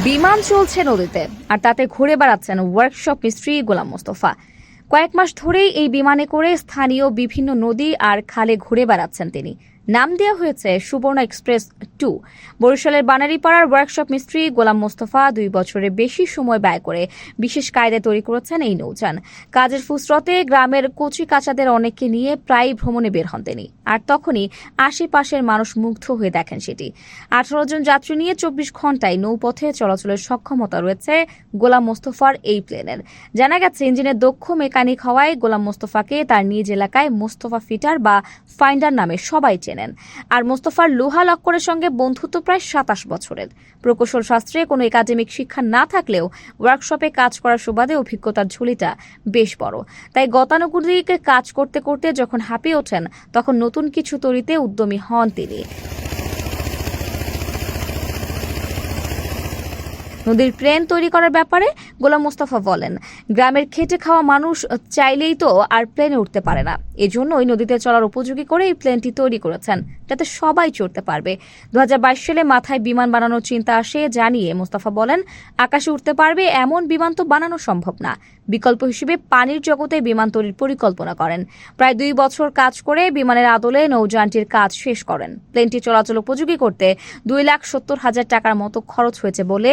বিমান চলছে নদীতে, আর তাতে ঘুরে বেড়াচ্ছেন ওয়ার্কশপ মিস্ত্রি গোলাম মোস্তফা। কয়েক মাস ধরেই এই বিমানে করে স্থানীয় বিভিন্ন নদী আর খালে ঘুরে বেড়াচ্ছেন তিনি। নাম দেওয়া হয়েছে সুবর্ণ এক্সপ্রেস টু। বরিশালের বানারীপাড়ার ওয়ার্কশপ মিস্ত্রি গোলাম মোস্তফা দুই বছরের বেশি সময় ব্যয় করে বিশেষ কায়দায় তৈরি করেছেন এই নৌযান। কাজের ফুসরতে গ্রামের কচি কাচাদের অনেককে নিয়ে প্রায় ভ্রমণে বের হন তিনি। আর তখনই আশেপাশের মানুষ মুগ্ধ হয়ে দেখেন সেটি। আঠারো জন যাত্রী নিয়ে চব্বিশ ঘন্টায় নৌপথে চলাচলের সক্ষমতা রয়েছে গোলাম মোস্তফার এই প্লেনের। জানা গেছে, ইঞ্জিনের দক্ষ মেকানিক হওয়ায় গোলাম মোস্তফাকে তার নিজ এলাকায় মোস্তফা ফিটার বা ফাইন্ডার নামে সবাই চেনেন। আর মোস্তফার লোহা লক্করের সঙ্গে বন্ধুত্ব প্রায় সাতাশ বছরের। প্রকৌশল শাস্ত্রে কোনো একাডেমিক শিক্ষা না থাকলেও ওয়ার্কশপে কাজ করার সুবাদে অভিজ্ঞতার ঝুলিটা বেশ বড়। তাই গতানুগতিকে কাজ করতে করতে যখন হাঁপিয়ে ওঠেন, তখন নতুন কিছু তৈরিতে উদ্যমী হন তিনি। নদীর প্লেন তৈরি করার ব্যাপারে গোলাম মোস্তফা বলেন, গ্রামের খেটে খাওয়া মানুষ চাইলেই তো আর প্লেনে উঠতে পারে না। এজন্যই নদীতে চলার উপযোগী করে এই প্লেনটি তৈরি করেছেন, যাতে সবাই চড়তে পারবে। দু হাজার বাইশ সালে মাথায় বিমান বানানোর চিন্তা আসে জানিয়ে মোস্তফা বলেন, আকাশে উঠতে পারবে এমন বিমান তো বানানো সম্ভব না। বিকল্প হিসেবে পানির জগতে বিমান তৈরির পরিকল্পনা করেন। প্রায় দুই বছর কাজ করে বিমানের আদলে নৌযানটির কাজ শেষ করেন। প্লেনটি চলাচল উপযোগী করতে দুই লাখ সত্তর হাজার টাকার মতো খরচ হয়েছে বলে